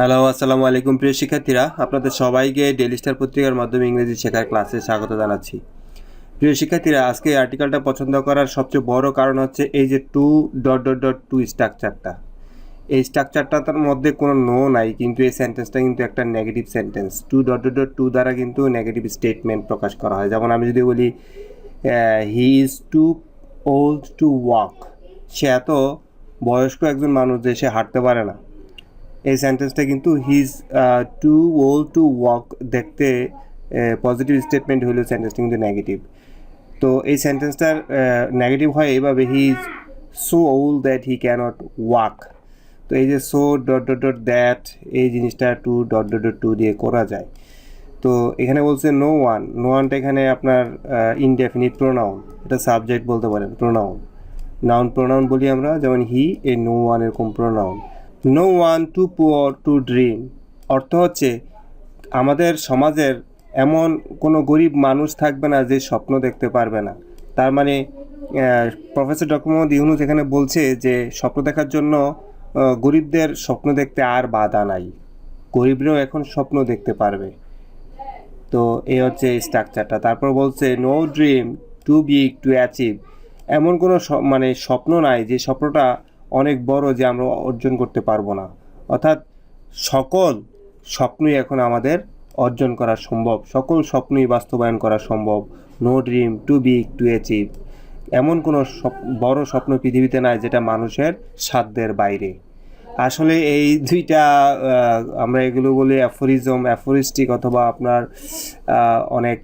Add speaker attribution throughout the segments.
Speaker 1: Hello আসসালামু আলাইকুম, প্রিয় শিক্ষার্থীরা। আপনাদের সবাইকে ডেলি স্টার পত্রিকার মাধ্যমে ইংরেজি শেখার ক্লাসে স্বাগত জানাচ্ছি। প্রিয় শিক্ষার্থীরা, আজকে আর্টিকেলটা পছন্দ করার সবচেয়ে বড় কারণ হচ্ছে এই যে too dot dot dot too স্ট্রাকচারটা এই স্ট্রাকচারটার মধ্যে কোনো নো নাই, কিন্তু এই সেন্টেন্সটা কিন্তু একটা negative sentence too dot dot dot too দ্বারা কিন্তু নেগেটিভ স্টেটমেন্ট প্রকাশ করা হয়। যেমন আমি যদি বলি he is too old to walk সে এত বয়স্ক একজন মানুষ যে সে হাঁটতে পারে না। এই সেন্টেন্সটা কিন্তু he's too old to walk দেখতে পজিটিভ স্টেটমেন্ট হলেও সেন্টেন্সটা কিন্তু নেগেটিভ তো এই সেন্টেন্সটার নেগেটিভ হয় এইভাবে he is so old that he cannot walk তো এই যে so dot dot dot that এই জিনিসটা too dot dot dot too দিয়ে করা যায়। তো এখানে বলছে নো ওয়ান নো ওয়ানটা এখানে আপনার ইনডেফিনিট প্রোনাউন এটা সাবজেক্ট বলতে পারেন প্রোনাউন নাউন প্রোনাউন বলি আমরা, যেমন হি এ নো ওয়ান এরকম pronoun no one too poor to dream অর্থ হচ্ছে, আমাদের সমাজের এমন কোনো গরিব মানুষ থাকবে না যে স্বপ্ন দেখতে পারবে না। তার মানে প্রফেসর ডক্টর মোহাম্মদ ইউনুস এখানে বলছে যে, স্বপ্ন দেখার জন্য গরিবদের স্বপ্ন দেখতে আর বাধা নাই। গরিবরাও এখন স্বপ্ন দেখতে পারবে। তো এই হচ্ছে স্ট্রাকচারটা তারপর বলছে no dream too big to achieve এমন কোনো মানে স্বপ্ন নাই যে স্বপ্নটা অনেক বড় যে আমরা অর্জন করতে পারব না। অর্থাৎ সকল স্বপ্নই এখন আমাদের অর্জন করা সম্ভব, সকল স্বপ্নই বাস্তবায়ন করা সম্ভব। No dream too big to achieve এমন কোনো বড় স্বপ্ন পৃথিবীতে নাই যেটা মানুষের সাধ্যের বাইরে। আসলে এই দুইটা আমরা এগুলো বলি অ্যাফোরিজম অ্যাফোরিস্টিক অথবা আপনার অনেক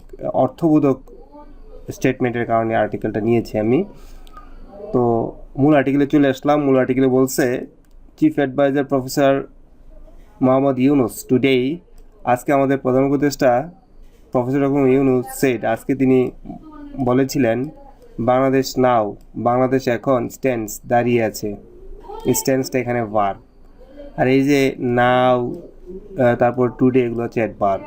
Speaker 1: অর্থবোধক স্টেটমেন্টের কারণে আর্টিকেলটা নিয়েছি আমি। তো মূল আর্টিকেলে চলে আসলাম। মূল আর্টিকেলে বলছে chief adviser professor Mohammad Yunus today আজকে আমাদের প্রধান উপদেষ্টা প্রফেসর ইউনুস সেট আজকে তিনি বলেছিলেন, বাংলাদেশ নাও বাংলাদেশ এখন স্ট্যান্ডস দাঁড়িয়ে আছে। স্ট্যান্ডসটা এখানে বার আর এই যে নাও তারপর টুডে এগুলো হচ্ছে অ্যাডভার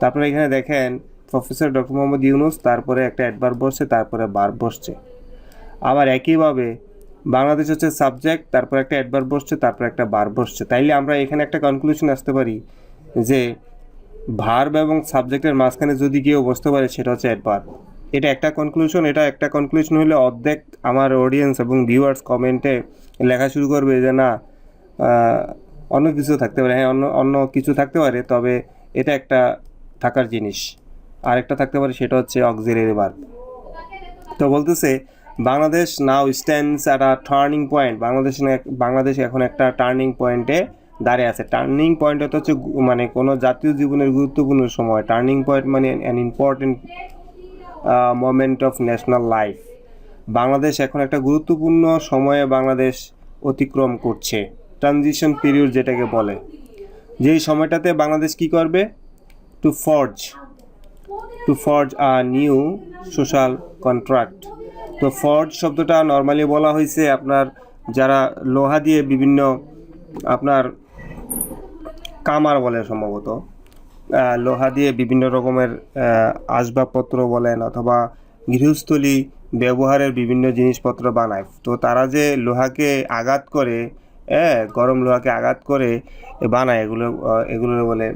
Speaker 1: তারপরে এখানে দেখেন প্রফেসর ডক্টর মোহাম্মদ ইউনুস তারপরে একটা অ্যাডভার বসছে, তারপরে বার বসছে। আবার একইভাবে বাংলাদেশ হচ্ছে সাবজেক্ট তারপর একটা অ্যাডভার বসছে, তারপর একটা বার বসছে। তাইলে আমরা এখানে একটা কনক্লুশন আসতে পারি যে ভার্ব এবং সাবজেক্টের মাঝখানে যদি কেউ বসতে পারে, সেটা হচ্ছে অ্যাডভার এটা একটা কনক্লুশন এটা একটা কনক্লুশন হলে অর্ধেক আমার অডিয়েন্স এবং ভিউয়ার্স কমেন্টে লেখা শুরু করবে যে না অন্য কিছু থাকতে পারে। হ্যাঁ অন্য অন্য কিছু থাকতে পারে, তবে এটা একটা থাকার জিনিস। আরেকটা থাকতে পারে, সেটা হচ্ছে অক্সিলারি ভার্ব তো বলতেছে Bangladesh now stands at a turning point Bangladesh Bangladesh এখন একটা টার্নিং পয়েন্টে দাঁড়িয়ে আছে। টার্নিং পয়েন্ট হচ্ছে মানে কোনো জাতীয় জীবনের গুরুত্বপূর্ণ সময়। টার্নিং পয়েন্ট মানে an important moment of national life Bangladesh এখন একটা গুরুত্বপূর্ণ সময়ে বাংলাদেশ অতিক্রম করছে। ট্রানজিশন পিরিয়ড যেটাকে বলে। যেই সময়টাতে বাংলাদেশ কি করবে? To forge to forge a new social contract তো ফর্জ শব্দটা নর্মালি বলা হয়েছে আপনার যারা লোহা দিয়ে বিভিন্ন আপনার কামার বলে সম্ভবত লোহা দিয়ে বিভিন্ন রকমের আসবাবপত্র বলেন অথবা গৃহস্থলী ব্যবহারের বিভিন্ন জিনিসপত্র বানায়। তো তারা যে লোহাকে আঘাত করে হ্যাঁ গরম লোহাকে আঘাত করে বানায়, এগুলো এগুলো বলে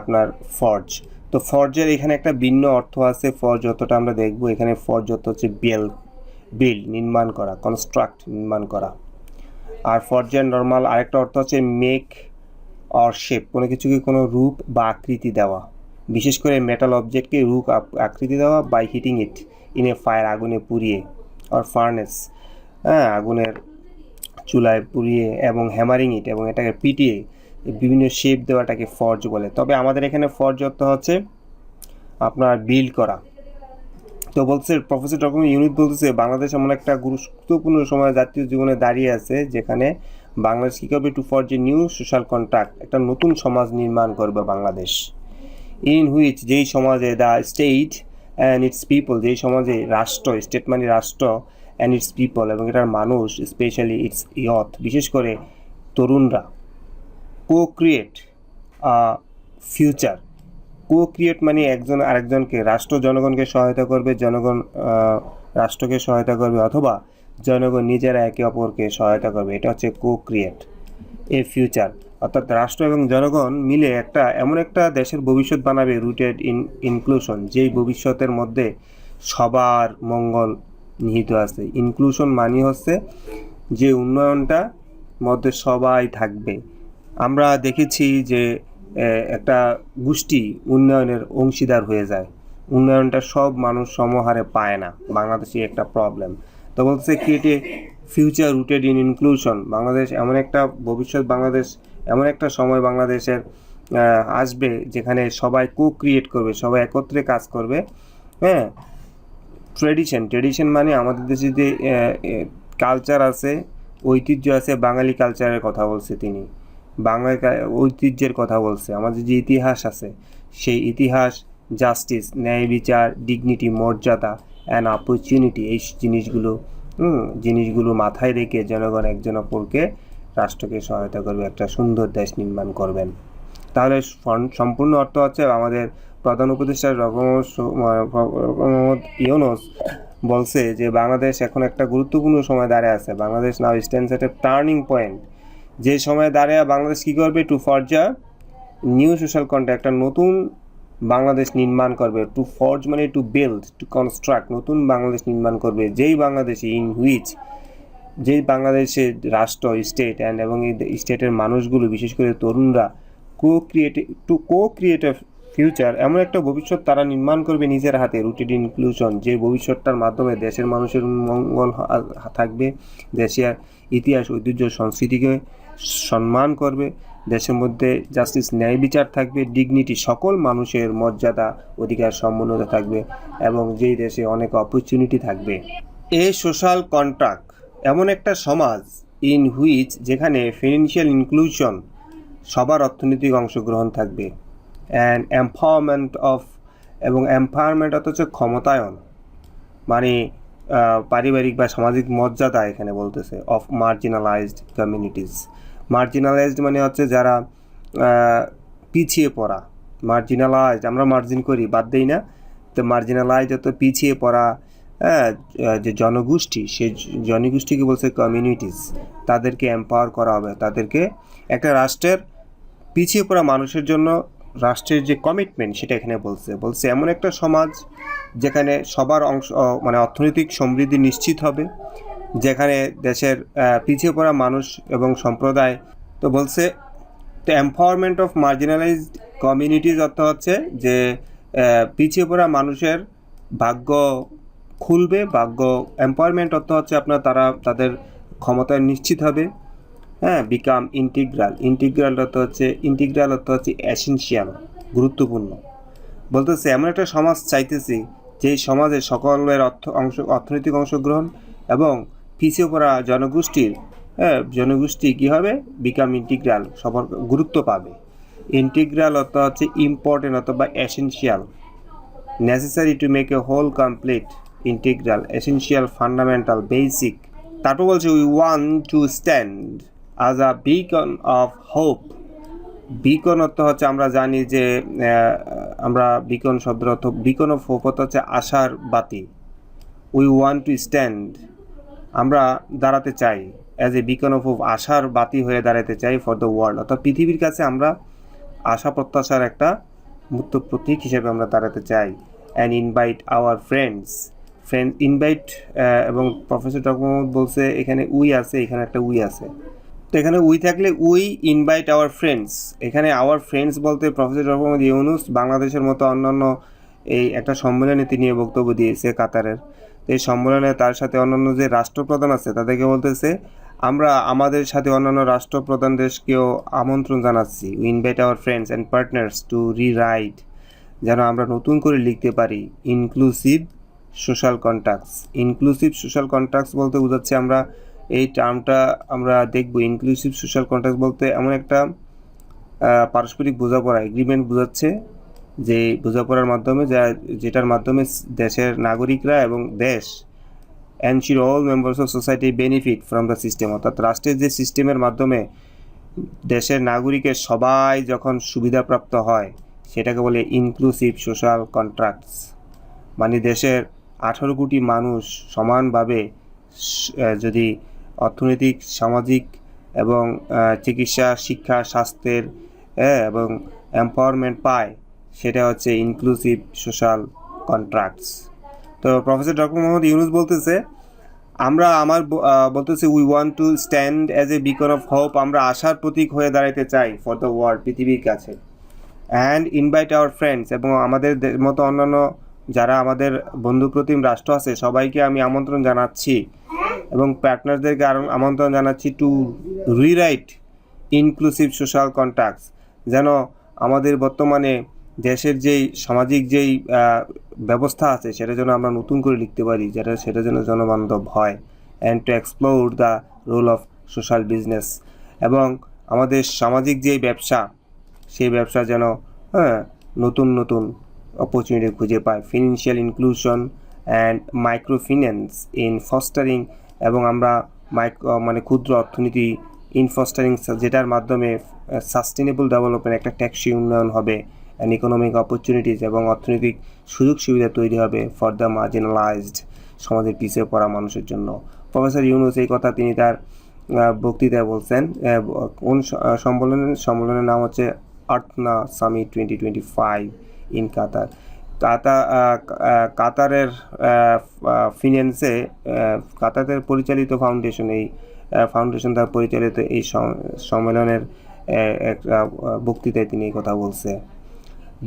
Speaker 1: আপনার ফর্জ। তো ফর্জের এখানে একটা ভিন্ন অর্থ আছে, ফর্জ যতটা আমরা দেখব, এখানে ফর্জ অর্থ হচ্ছে বেল বিল নির্মাণ করা কনস্ট্রাক্ট নির্মাণ করা। আর ফর্জের নর্মাল আরেকটা অর্থ হচ্ছে মেক অর শেপ কোনো কিছুকে কোনো রূপ বা আকৃতি দেওয়া। বিশেষ করে মেটাল অবজেক্টকে রূপ আকৃতি দেওয়া by heating it in a fire আগুনে পুড়িয়ে অর ফার্নেস হ্যাঁ আগুনের চুলায় পুড়িয়ে এবং হ্যামারিং ইট এবং এটাকে পিটিয়ে বিভিন্ন শেপ দেওয়াটাকে ফর্জ বলে। তবে আমাদের এখানে ফর্জ অর্থ হচ্ছে আপনার বিল্ড করা। তো বলছে, প্রফেসর ডক্টর ইউনিট বলতেছে, বাংলাদেশ এমন একটা গুরুত্বপূর্ণ সময় জাতীয় জীবনে দাঁড়িয়ে আছে, যেখানে বাংলাদেশ কী করবে টু ফর যে নিউ সোশ্যাল কন্ট্রাক্ট একটা নতুন সমাজ নির্মাণ করবে বাংলাদেশ। ইন হুইচ যেই সমাজে the state and its people যেই সমাজে রাষ্ট্র স্টেট মানে রাষ্ট্র অ্যান্ড ইটস পিপল এবং এটার মানুষ স্পেশালি ইটস ইয়থ বিশেষ করে তরুণরা co create future co create মানে একজন আরেকজনকে, রাষ্ট্র জনগণকে সহায়তা করবে, জনগণ রাষ্ট্রকে সহায়তা করবে অথবা জনগণ নিজেরা একে অপরকে সহায়তা করবে। এটা হচ্ছে কো ক্রিয়েট এ ফিউচার অর্থাৎ রাষ্ট্র এবং জনগণ মিলে একটা, এমন একটা দেশের ভবিষ্যৎ বানাবে রুটেড ইন ইনক্লুশন যেই ভবিষ্যতের মধ্যে সবার মঙ্গল নিহিত আছে। ইনক্লুশন মানে হচ্ছে যে উন্নয়নটা মধ্যে সবাই থাকবে। আমরা দেখেছি যে একটা গোষ্ঠী উন্নয়নের অংশীদার হয়ে যায়। উন্নয়নটা সব মানুষ সমহারে পায় না। বাংলাদেশে একটা প্রবলেম তো বলছে create future rooted in inclusion Bangladesh এমন একটা ভবিষ্যৎ বাংলাদেশ, এমন একটা সময় বাংলাদেশের আসবে যেখানে সবাই কো ক্রিয়েট করবে, সবাই একত্রে কাজ করবে। হ্যাঁ? ট্রেডিশন ট্রেডিশন মানে আমাদের দেশে যে কালচার আছে, ঐতিহ্য আছে, বাঙালি কালচারের কথা বলছে তিনি। বাংলার ঐতিহ্যের কথা বলছে। আমাদের যে ইতিহাস আছে, সেই ইতিহাস জাস্টিস ন্যায় বিচার ডিগনিটি মর্যাদা অ্যান্ড অপরচুনিটি এই জিনিসগুলো জিনিসগুলো মাথায় রেখে জনগণ একজন অপরকে রাষ্ট্রকে সহায়তা করবে, একটা সুন্দর দেশ নির্মাণ করবেন। তাহলে সম্পূর্ণ অর্থ হচ্ছে আমাদের প্রধান উপদেষ্টা রকমত ইউনুস বলছে যে, বাংলাদেশ এখন একটা গুরুত্বপূর্ণ সময় দাঁড়িয়ে আছে। Bangladesh now stands at a turning point যে সময় দাঁড়িয়ে বাংলাদেশ কী করবে? To forge a new social contract একটা নতুন বাংলাদেশ নির্মাণ করবে। টু ফর্জ মানে টু বিল্ড টু কনস্ট্রাক্ট নতুন বাংলাদেশ নির্মাণ করবে। যেই বাংলাদেশে ইন হুইচ যেই বাংলাদেশের রাষ্ট্র স্টেট অ্যান্ড এবং এই স্টেটের মানুষগুলো, বিশেষ করে তরুণরা co creative to co creative future এমন একটা ভবিষ্যৎ তারা নির্মাণ করবে নিজের হাতে রুটেড ইনক্লুশন যে ভবিষ্যৎটার মাধ্যমে দেশের মানুষের মঙ্গল থাকবে দেশের ইতিহাস, ঐতিহ্য, সংস্কৃতিকে সম্মান করবে। দেশের মধ্যে জাস্টিস ন্যায় বিচার থাকবে ডিগনিটি সকল মানুষের মর্যাদা, অধিকার সম্মানতা থাকবে এবং যেই দেশে অনেক অপরচুনিটি থাকবে। এ সোশ্যাল কন্ট্রাক্ট এমন একটা সমাজ ইন হুইচ যেখানে ফিনান্সিয়াল ইনক্লুশন সবার অর্থনৈতিক অংশগ্রহণ থাকবে। অ্যান্ড এম্পাওয়ারমেন্ট অফ এবং এম্পাওয়ারমেন্ট অথচ ক্ষমতায়ন। মানে পারিবারিক বা সামাজিক মর্যাদা এখানে বলতেছে অফ মার্জিনালাইজড কমিউনিটিস মার্জিনালাইজড মানে হচ্ছে যারা পিছিয়ে পড়া। মার্জিনালাইজড আমরা মার্জিন করি, বাদ দেই না। তো মার্জিনালাইজ অত পিছিয়ে পড়া হ্যাঁ যে জনগোষ্ঠী, সে জনগোষ্ঠীকে বলছে কমিউনিটিস তাদেরকে এম্পাওয়ার করা হবে। তাদেরকে একটা রাষ্ট্রের পিছিয়ে পড়া মানুষের জন্য রাষ্ট্রের যে কমিটমেন্ট সেটা এখানে বলছে। বলছে এমন একটা সমাজ যেখানে সবার অংশ মানে অর্থনৈতিক সমৃদ্ধি নিশ্চিত হবে, যেখানে দেশের পিছিয়ে পড়া মানুষ এবং সম্প্রদায়, তো বলছে তো এম্পাওয়ারমেন্ট অফ মার্জিনালাইজড কমিউনিটিজ অর্থ হচ্ছে যে পিছিয়ে পড়া মানুষের ভাগ্য খুলবে, ভাগ্য এম্পাওয়ারমেন্ট অর্থ হচ্ছে আপনার তারা, তাদের ক্ষমতায় নিশ্চিত হবে। হ্যাঁ বিকাম ইন্টিগ্রাল ইন্টিগ্রাল অর্থ হচ্ছে ইন্টিগ্রাল অর্থ হচ্ছে এসেনশিয়াল গুরুত্বপূর্ণ। বলতেছে, এমন একটা সমাজ চাইতেছি যেই সমাজে সকলের অর্থ, অংশ, অর্থনৈতিক অংশগ্রহণ এবং পিছিয়ে পড়া জনগোষ্ঠীর হ্যাঁ জনগোষ্ঠী কী হবে? বিকাম ইন্টিগ্রাল সবার গুরুত্ব পাবে। ইন্টিগ্রাল অর্থ হচ্ছে ইম্পর্টেন্ট অথবা essential necessary to make a whole complete, integral, essential, fundamental, basic তারপর বলছে we want to stand as a beacon of hope beacon অর্থ হচ্ছে আমরা জানি যে আমরা বিকন শব্দের অর্থ বিকন অফ হোপ অর্থ হচ্ছে আশার বাতি। উই ওয়ান টু স্ট্যান্ড আমরা দাঁড়াতে চাই। As a beacon of hope আশার বাতি হয়ে দাঁড়াতে চাই ফর দ্য ওয়ার্ল্ড অর্থাৎ পৃথিবীর কাছে আমরা আশা প্রত্যাশার একটা মূর্ত প্রতীক হিসেবে আমরা দাঁড়াতে চাই। And invite our friends friend invite এবং প্রফেসর মোহাম্মদ বলছে, এখানে উই আছে, এখানে একটা উই আছে। তো এখানে উই থাকলে উই ইনভাইট আওয়ার ফ্রেন্ডস এখানে আওয়ার ফ্রেন্ডস বলতে প্রফেসর মোহাম্মদ ইউনুস বাংলাদেশের মতো অন্যান্য এই একটা সম্মেলনে তিনি বক্তব্য দিয়েছে কাতারের। এই সম্মেলনে তার সাথে অন্যান্য যে রাষ্ট্রপ্রধান আছে তাদেরকে বলতেছে, আমরা আমাদের সাথে অন্যান্য রাষ্ট্রপ্রধান দেশকেও আমন্ত্রণ জানাচ্ছি। We invite our friends and partners to rewrite যেন আমরা নতুন করে লিখতে পারি। Inclusive social contacts inclusive social contacts বলতে বোঝাচ্ছে আমরা এই টার্মটা আমরা দেখব। ইনক্লুসিভ সোশ্যাল কন্ট্রাক্ট বলতে এমন একটা পারস্পরিক বোঝাপড়া এগ্রিমেন্ট বোঝাচ্ছে যে বোঝাপড়ার মাধ্যমে যা, যেটার মাধ্যমে দেশের নাগরিকরা এবং দেশ and all members of society benefit from the system অর্থাৎ রাষ্ট্রের যে সিস্টেমের মাধ্যমে দেশের নাগরিকের সবাই যখন সুবিধাপ্রাপ্ত হয়, সেটাকে বলে ইনক্লুসিভ সোশ্যাল কন্ট্রাক্টস মানে দেশের আঠারো কোটি মানুষ সমানভাবে যদি অর্থনৈতিক সামাজিক এবং চিকিৎসা শিক্ষা স্বাস্থ্যের হ্যাঁ, এবং এম্পাওয়ারমেন্ট পায় সেটা হচ্ছে ইনক্লুসিভ সোশ্যাল কন্ট্রাক্টস তো প্রফেসর ডক্টর মোহাম্মদ ইউনুস বলতেছে আমরা আমার বলতেছে we want to stand as a beacon of hope আমরা আশার প্রতীক হয়ে দাঁড়াতে চাই ফর দ্য ওয়ার্ল্ড পৃথিবীর কাছে। অ্যান্ড ইনভাইট আওয়ার ফ্রেন্ডস এবং আমাদের মতো অন্যান্য যারা আমাদের বন্ধুপ্রতিম রাষ্ট্র আছে, সবাইকে আমি আমন্ত্রণ জানাচ্ছি এবং পার্টনারদেরকে আমন্ত্রণ জানাচ্ছি to rewrite inclusive social contacts যেন আমাদের বর্তমানে দেশের যেই সামাজিক যেই ব্যবস্থা আছে, সেটা যেন আমরা নতুন করে লিখতে পারি, যেটা, সেটা যেন জনবান্ধব হয় and to explore the role of social business এবং আমাদের সামাজিক যেই ব্যবসা, সেই ব্যবসা যেন হ্যাঁ নতুন নতুন অপরচুনিটি খুঁজে পায় financial inclusion and micro finance in fostering এবং আমরা মাইক্রো মানে ক্ষুদ্র অর্থনীতি ইন ফস্টারিং যেটার মাধ্যমে সাস্টেনেবল ডেভেলপমেন্ট একটা ট্যাক্সি উন্নয়ন হবে অ্যান্ড ইকোনমিক অপরচুনিটিস এবং অর্থনৈতিক সুযোগ সুবিধা তৈরি হবে ফর দ্য মার্জিনালাইজড সমাজের পিছিয়ে পড়া মানুষের জন্য। প্রফেসর ইউনুস এই কথা তিনি তার বক্তৃতায় বলছেন কোন সম্মেলনের সম্মেলনের নাম হচ্ছে Earthna summit twenty twenty five in Qatar কাতা কাতারের ফিন্যান্সে কাতারের পরিচালিত ফাউন্ডেশন এই ফাউন্ডেশন দ্বারা পরিচালিত এই সম্মেলনের একটা বক্তৃতায় তিনি এই কথা বলছে।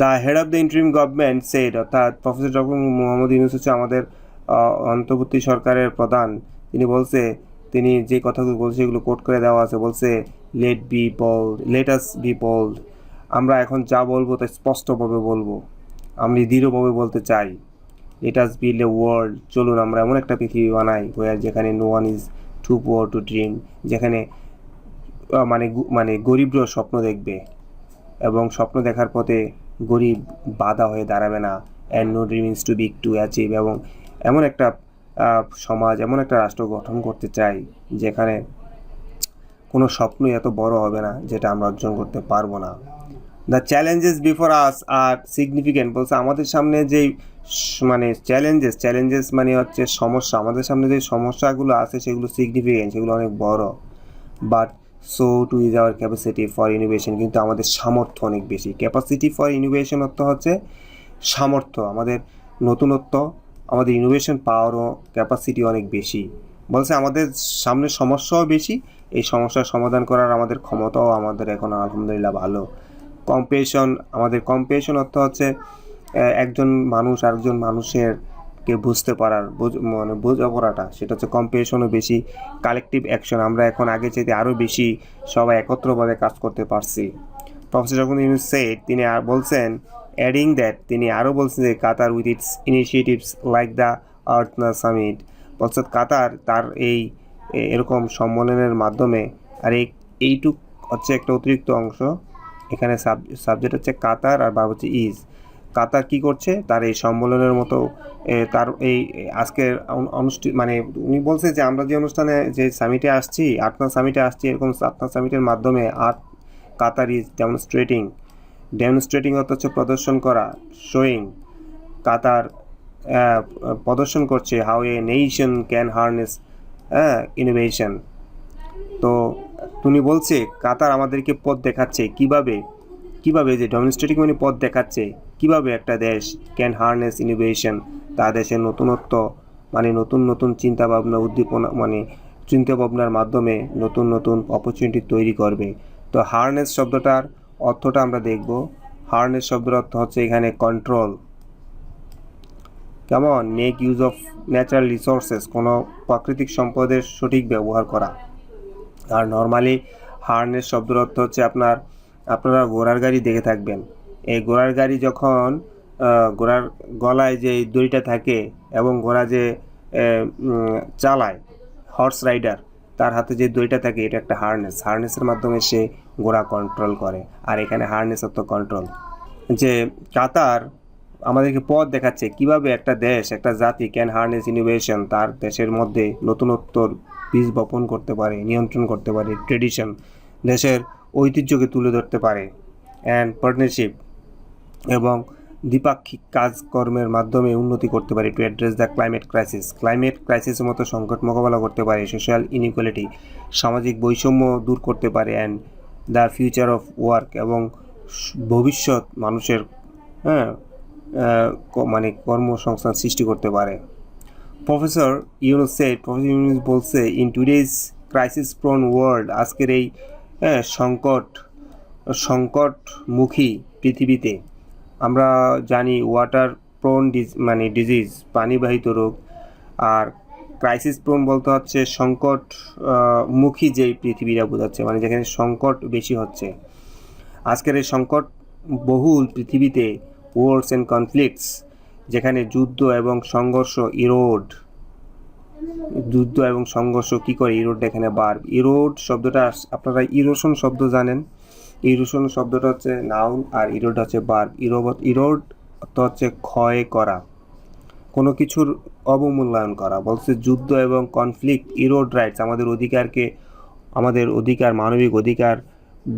Speaker 1: The head of the interim government said অর্থাৎ প্রফেসর ডক্টর মোহাম্মদ ইউনুস হচ্ছে আমাদের অন্তর্বর্তী সরকারের প্রধান, তিনি বলছে, তিনি যে কথাগুলো বলছে এগুলো কোট করে দেওয়া আছে। বলছে let be bold let us be bold আমরা এখন যা বলব তা স্পষ্টভাবে বলব। আমি দৃঢ়ভাবে বলতে চাই let us build a world চলুন, আমরা এমন একটা পৃথিবী বানাই ওয়ার যেখানে no one is too poor to dream যেখানে মানে মানে গরিবরাও স্বপ্ন দেখবে এবং স্বপ্ন দেখার পথে গরিব বাধা হয়ে দাঁড়াবে না and no dream dreamings too big to achieve এবং এমন একটা সমাজ, এমন একটা রাষ্ট্র গঠন করতে চাই যেখানে কোনো স্বপ্নই এত বড় হবে না যেটা আমরা অর্জন করতে পারব না। The challenges before us are significant বলছে আমাদের সামনে যেই মানে চ্যালেঞ্জেস চ্যালেঞ্জেস মানে হচ্ছে সমস্যা। আমাদের সামনে যে সমস্যাগুলো আছে সেগুলো সিগনিফিক্যান্ট সেগুলো অনেক বড়। But so too is our capacity for innovation কিন্তু আমাদের সামর্থ্য অনেক বেশি। ক্যাপাসিটি ফর ইনোভেশন অর্থ হচ্ছে সামর্থ্য। আমাদের নতুনত্ব, আমাদের ইনোভেশন পাওয়ারও ক্যাপাসিটি অনেক বেশি। বলছে আমাদের সামনে সমস্যাও বেশি। এই সমস্যার সমাধান করার আমাদের ক্ষমতাও আমাদের এখন আলহামদুলিল্লাহ ভালো। কম্পেশন আমাদের কম্পেশন অর্থ হচ্ছে একজন মানুষ আরেকজন মানুষের কে বুঝতে পারার, বোঝ- মানে বোঝাপড়াটা সেটা হচ্ছে কম্পেশনও বেশি কালেকটিভ অ্যাকশন আমরা এখন আগে চাইতে আরও বেশি সবাই একত্রভাবে কাজ করতে পারছি। প্রফেসর যখন ইউনুস সেট তিনি আর বলছেন অ্যাডিং দ্যাট তিনি আরও বলছেন যে Qatar with its initiatives like the Earthna summit বলছে কাতার তার এই এরকম সম্মেলনের মাধ্যমে, আর এই, এইটুক হচ্ছে একটা অতিরিক্ত অংশ এখানে সাব সাবজেক্ট হচ্ছে কাতার আর বার হচ্ছে ইজ কাতার কি করছে? তার এই সম্মেলনের মতো তার এই আজকের অনুষ্ঠিত মানে উনি বলছে যে আমরা যে অনুষ্ঠানে, যে সামিটে আসছি, আটনা সামিটে আসছি, এরকম আটনা সামিটের মাধ্যমে আট কাতার ইজ ডেমনস্ট্রেটিং ডেমনস্ট্রেটিং অর্থ হচ্ছে প্রদর্শন করা শোয়িং কাতার প্রদর্শন করছে how a nation can harness innovation তো তুমি বলছে, কাতার আমাদেরকে পথ দেখাচ্ছে। কীভাবে? কীভাবে যে ডেমনস্ট্রেটিং মানে পথ দেখাচ্ছে। কীভাবে একটা দেশ ক্যান হার্নেস ইনোভেশন তা দেশের নতুনত্ব মানে নতুন নতুন চিন্তা ভাবনা উদ্দীপনা মানে চিন্তা ভাবনার মাধ্যমে নতুন নতুন অপরচুনিটি তৈরি করবে। তো হার্নেস শব্দটার অর্থটা আমরা দেখব। হার্নেস শব্দের অর্থ হচ্ছে এখানে কন্ট্রোল কেমন make use of natural resources কোনো প্রাকৃতিক সম্পদের সঠিক ব্যবহার করা। আর নর্মালি হার্নেস শব্দের অর্থ হচ্ছে আপনার, আপনারা ঘোড়ার গাড়ি দেখে থাকবেন। এই ঘোড়ার গাড়ি যখন ঘোড়ার গলায় যে দড়িটা থাকে এবং ঘোড়া যে চালায় হর্স রাইডার তার হাতে যে দড়িটা থাকে, এটা একটা হার্নেস হার্নেসের মাধ্যমে সে ঘোড়া কন্ট্রোল করে। আর এখানে হার্নেস অর্থ কন্ট্রোল যে কাতার আমাদেরকে পথ দেখাচ্ছে, কীভাবে একটা দেশ, একটা জাতি ক্যান হার্নেস ইনোভেশন তার দেশের মধ্যে নতুনত্বর বীজ বপন করতে পারে, নিয়ন্ত্রণ করতে পারে ট্রেডিশন দেশের ঐতিহ্যকে তুলে ধরতে পারে অ্যান্ড পার্টনারশিপ এবং দ্বিপাক্ষিক কাজকর্মের মাধ্যমে উন্নতি করতে পারে to address the climate crisis climate ক্রাইসিসের মতো সংকট মোকাবেলা করতে পারে সোশ্যাল ইনইকুয়ালিটি সামাজিক বৈষম্য দূর করতে পারে and the future of work এবং ভবিষ্যৎ মানুষের হ্যাঁ মানে কর্মসংস্থান সৃষ্টি করতে পারে। প্রফেসর ইউনুস প্রফেসর ইউনুস বলছে in today's crisis prone world আজকের এই সংকট, সংকটমুখী পৃথিবীতে, আমরা জানি ওয়াটার প্রোন ডিজ মানে ডিজিজ পানিবাহিত রোগ, আর ক্রাইসিস প্রোন বলতে হচ্ছে সংকট মুখী যেই পৃথিবীটা বোঝাচ্ছে মানে যেখানে সংকট বেশি হচ্ছে। আজকের এই সংকট বহুল পৃথিবীতে ওয়ার্স অ্যান্ড কনফ্লিক্টস যেখানে যুদ্ধ এবং সংঘর্ষ ইরোড, যুদ্ধ এবং সংঘর্ষ কি করে ইরোড এখানে বার? ইরোড শব্দটা আপনারা ইরোশন শব্দ জানেন। ইরোশন শব্দটা হচ্ছে নাউন আর ইরোড হচ্ছে বার। ইরোড ইরোড অর্থ হচ্ছে ক্ষয় করা, কোনো কিছুর অবমূল্যায়ন করা। বলছে যুদ্ধ এবং কনফ্লিক্ট ইরোড রাইটস আমাদের অধিকারকে, আমাদের অধিকার, মানবিক অধিকার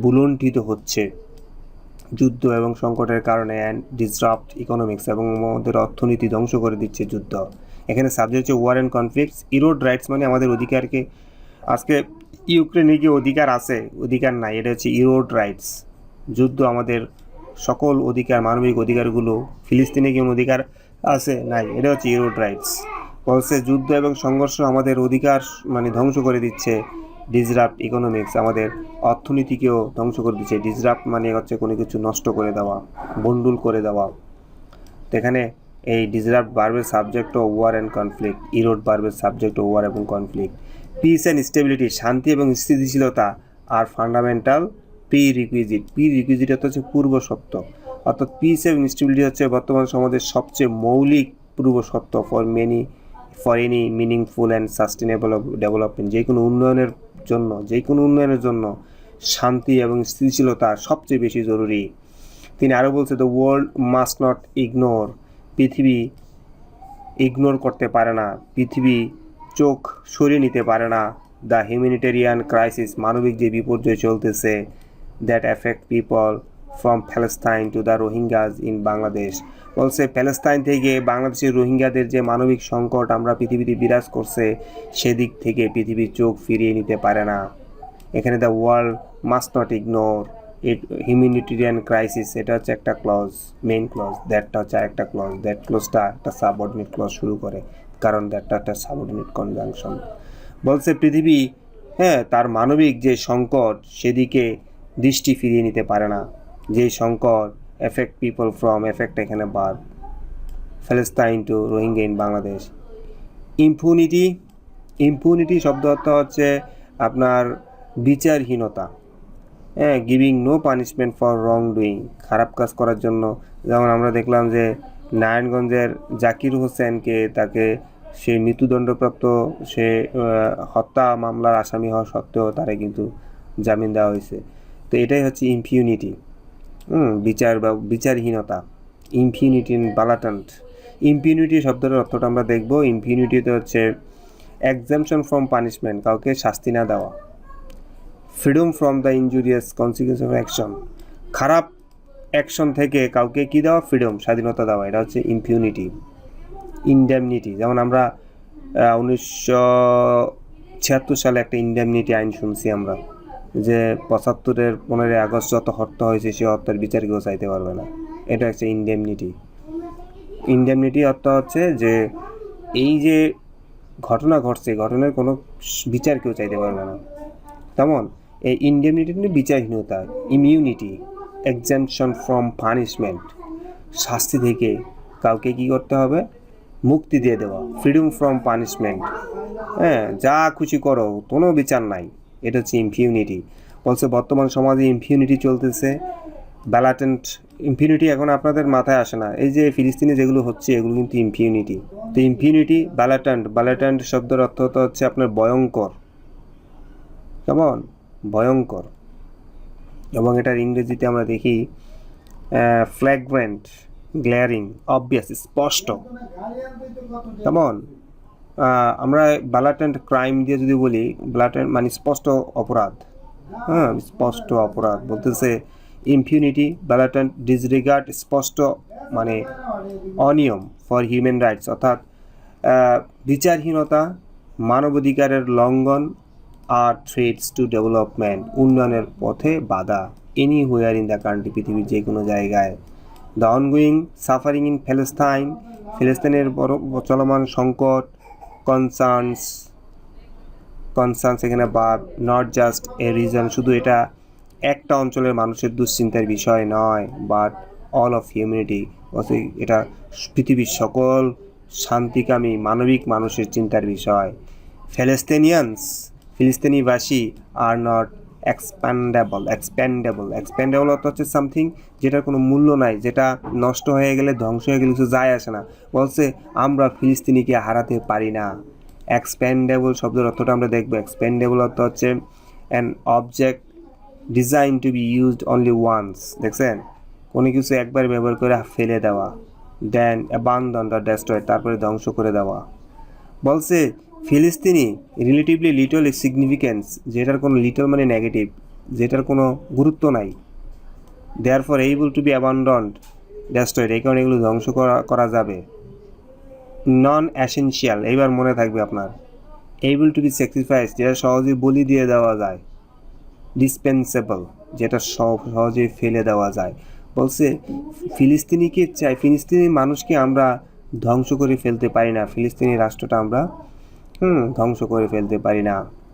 Speaker 1: বুলণ্ঠিত হচ্ছে। যুদ্ধ এবং সংকটের কারণে অ্যান্ড ডিসরাপ্ট ইকোনমিক্স এবং আমাদের অর্থনীতি ধ্বংস করে দিচ্ছে যুদ্ধ। এখানে সাবজেক্ট হচ্ছে war and conflicts erode rights মানে আমাদের অধিকারকে, আজকে ইউক্রেনে কি অধিকার আছে, অধিকার নাই, এটা হচ্ছে ইরোড রাইটস যুদ্ধ আমাদের সকল অধিকার, মানবিক অধিকারগুলো, ফিলিস্তিনে কি অধিকার আছে? নাই, এটা হচ্ছে ইরোড রাইটস বলছে যুদ্ধ এবং সংঘর্ষ আমাদের অধিকার মানে ধ্বংস করে দিচ্ছে। ডিসরাপ্ট ইকোনমিক্স আমাদের অর্থনীতিকেও ধ্বংস করে দিচ্ছে। ডিসরাপ্ট মানে হচ্ছে কোনো কিছু নষ্ট করে দেওয়া বন্ডুল করে দেওয়া। এখানে এই ডিসরাপ্ট বার্বের সাবজেক্ট ও ওয়ার অ্যান্ড কনফ্লিক্ট ইরোড বার্বের সাবজেক্ট ওয়ার এবং কনফ্লিক্ট পিস অ্যান্ড স্টেবিলিটি শান্তি এবং স্থিতিশীলতা আর fundamental prerequisite prerequisite হচ্ছে পূর্ব সত্য। অর্থাৎ পিস এবং স্টেবিলিটি হচ্ছে বর্তমান সমাজের সবচেয়ে মৌলিক পূর্ব সত্য for many for any meaningful and sustainable development যে কোনো উন্নয়নের জন্য, যে কোনো উন্নয়নের জন্য শান্তি এবং স্থিতিশীলতা সবচেয়ে বেশি জরুরি। তিনি আরও বলছে the world must not ignore পৃথিবী ইগনোর করতে পারে না। পৃথিবী চোখ সরিয়ে নিতে পারে না। দ্য হিউম্যানিটেরিয়ান ক্রাইসিস মানবিক যে বিপর্যয় চলতেছে that affect people from Palestine to the Rohingyas in Bangladesh বলছে, প্যালেস্তাইন থেকে বাংলাদেশের রোহিঙ্গাদের যে মানবিক সংকট আমরা পৃথিবীতে বিরাজ করছে, সেদিক থেকে পৃথিবীর চোখ ফিরিয়ে নিতে পারে না। এখানে the world must not ignore it humanitarian crisis এটা হচ্ছে একটা ক্লজ মেইন ক্লজ দ্যাটটা হচ্ছে একটা ক্লজ দ্যাট ক্লজটা একটা সাবঅর্ডিনেট ক্লজ শুরু করে, কারণ দ্যাটটা একটা সাবঅর্ডিনেট কনজাংশন বলছে, পৃথিবী হ্যাঁ তার মানবিক যে সংকট, সেদিকে দৃষ্টি ফিরিয়ে নিতে পারে না। যে সংকট এফেক্ট পিপল ফ্রম এফেক্ট এখানে বাদ। Palestine to Rohingya in Bangladesh. Impunity impunity শব্দ অর্থ হচ্ছে আপনার বিচারহীনতা। হ্যাঁ giving no punishment for wrong doing খারাপ কাজ করার জন্য। যেমন আমরা দেখলাম যে নারায়ণগঞ্জের জাকির হোসেনকে তাকে সে মৃত্যুদণ্ডপ্রাপ্ত, সে হত্যা মামলার আসামি হওয়া সত্ত্বেও তারে কিন্তু জামিন দেওয়া হয়েছে। তো এটাই হচ্ছে ইম্পিউনিটি বিচার বা বিচারহীনতা ইম্পিউনিটি ইন বালাটান্ট ইম্পিউনিটি শব্দটার অর্থটা আমরা দেখব। ইম্পিউনিটিতে হচ্ছে এক্সামশন ফ্রম পানিশমেন্ট কাউকে শাস্তি না দেওয়া। Freedom from the injurious consequence of action খারাপ অ্যাকশন থেকে কাউকে কী দেওয়া? ফ্রিডম স্বাধীনতা দেওয়া। এটা হচ্ছে ইম্পিউনিটি ইনডেমনিটি যেমন আমরা উনিশশো ছিয়াত্তর সালে একটা ইনডেমনিটি আইন শুনছি আমরা। যে পঁচাত্তরের পনেরোই আগস্ট যত হত্যা হয়েছে, সে হত্যার বিচার কেউ চাইতে পারবে না। এটা হচ্ছে ইনডেমনিটি ইনডেমনিটি অর্থ হচ্ছে যে, এই যে ঘটনা ঘটছে, ঘটনার কোনো বিচার কেউ চাইতে পারবে না। তেমন, এই ইনডেমনিটি মানে বিচারহীনতা ইমিউনিটি এক্সামশন ফ্রম পানিশমেন্ট শাস্তি থেকে কাউকে কি করতে হবে? মুক্তি দিয়ে দেওয়া। ফ্রিডম ফ্রম পানিশমেন্ট হ্যাঁ যা খুশি করো, কোনো বিচার নাই। এটা হচ্ছে ইমপিউনিটি বলছে, বর্তমান সমাজে ইমপিউনিটি চলতেছে ব্যালাটেন্ট ইমপিউনিটি এখন আপনাদের মাথায় আসে না। এই যে ফিলিস্তিনে যেগুলো হচ্ছে, এগুলো কিন্তু ইমপিউনিটি তো ইমপিউনিটি ব্যালাটেন্ট ব্যালাটেন্ট শব্দের অর্থ তো হচ্ছে আপনার ভয়ঙ্কর। কেমন ভয়ঙ্কর। এবং এটার ইংরেজিতে আমরা দেখি ফ্ল্যাগ্রেন্ট গ্লেয়ারিং অবভিয়াস স্পষ্ট। কেমন আমরা ব্যালাটেন্ট ক্রাইম দিয়ে যদি বলি ব্যালাটেন্ট মানে স্পষ্ট অপরাধ। হ্যাঁ স্পষ্ট অপরাধ বলতেছে ইমপিউনিটি ব্যালাটেন্ট ডিসরিগার্ড স্পষ্ট মানে অনিয়ম ফর হিউম্যান রাইটস অর্থাৎ বিচারহীনতা, মানবাধিকারের লঙ্ঘন আর থ্রেটস টু ডেভেলপমেন্ট উন্নয়নের পথে বাধা। Anywhere in the country পৃথিবীর যে কোনো জায়গায়। The ongoing suffering in Palestine ফিলিস্তিনের বড় চলমান সংকট কনসার্নস কনসার্নস এখানে বা নট জাস্ট এ রিজন শুধু এটা একটা অঞ্চলের মানুষের দুশ্চিন্তার বিষয় নয় বাট অল অফ হিউম্যানিটি এটা পৃথিবীর সকল শান্তিকামী, মানবিক মানুষের চিন্তার বিষয়। Palestinians, ফিলিস্তিনিবাসী are not expendable expendable expendable অর্থ হচ্ছে সামথিং যেটার কোনো মূল্য নাই, যেটা নষ্ট হয়ে গেলে, ধ্বংস হয়ে গেলে কিছু যায় আসে না। বলছে আমরা ফিলিস্তিনিকে হারাতে পারি না। এক্সপ্যান্ডেবল শব্দের অর্থটা আমরা দেখব। এক্সপ্যান্ডেবল অর্থ হচ্ছে an object design to be used only once দেখছেন? কোনো কিছু একবার ব্যবহার করে ফেলে দেওয়া দেন অ্যাবান্ডন দ্য ডেস্ট্রয় তারপরে ধ্বংস করে দেওয়া। বলছে ফিলিস্তিনি রিলেটিভলি লিটল সিগনিফিক্যান্স যেটার কোনো লিটল মানে নেগেটিভ যেটার কোনো গুরুত্ব নাই। Therefore able to be abandoned destroyed এই কারণে এগুলো ধ্বংস করা করা যাবে। নন অ্যাসেনশিয়াল এইবার মনে থাকবে আপনার। এইবল টু বি স্যাক্রিফাইস যেটা সহজেই বলি দিয়ে দেওয়া যায়। ডিসপেন্সেবল যেটা সহ- সহজেই ফেলে দেওয়া যায়। বলছে, ফিলিস্তিনিকে চাই, ফিলিস্তিনি মানুষকে আমরা ধ্বংস করে ফেলতে পারি না। ফিলিস্তিনি রাষ্ট্রটা আমরা হুম ধ্বংস করে ফেলতে পারি না।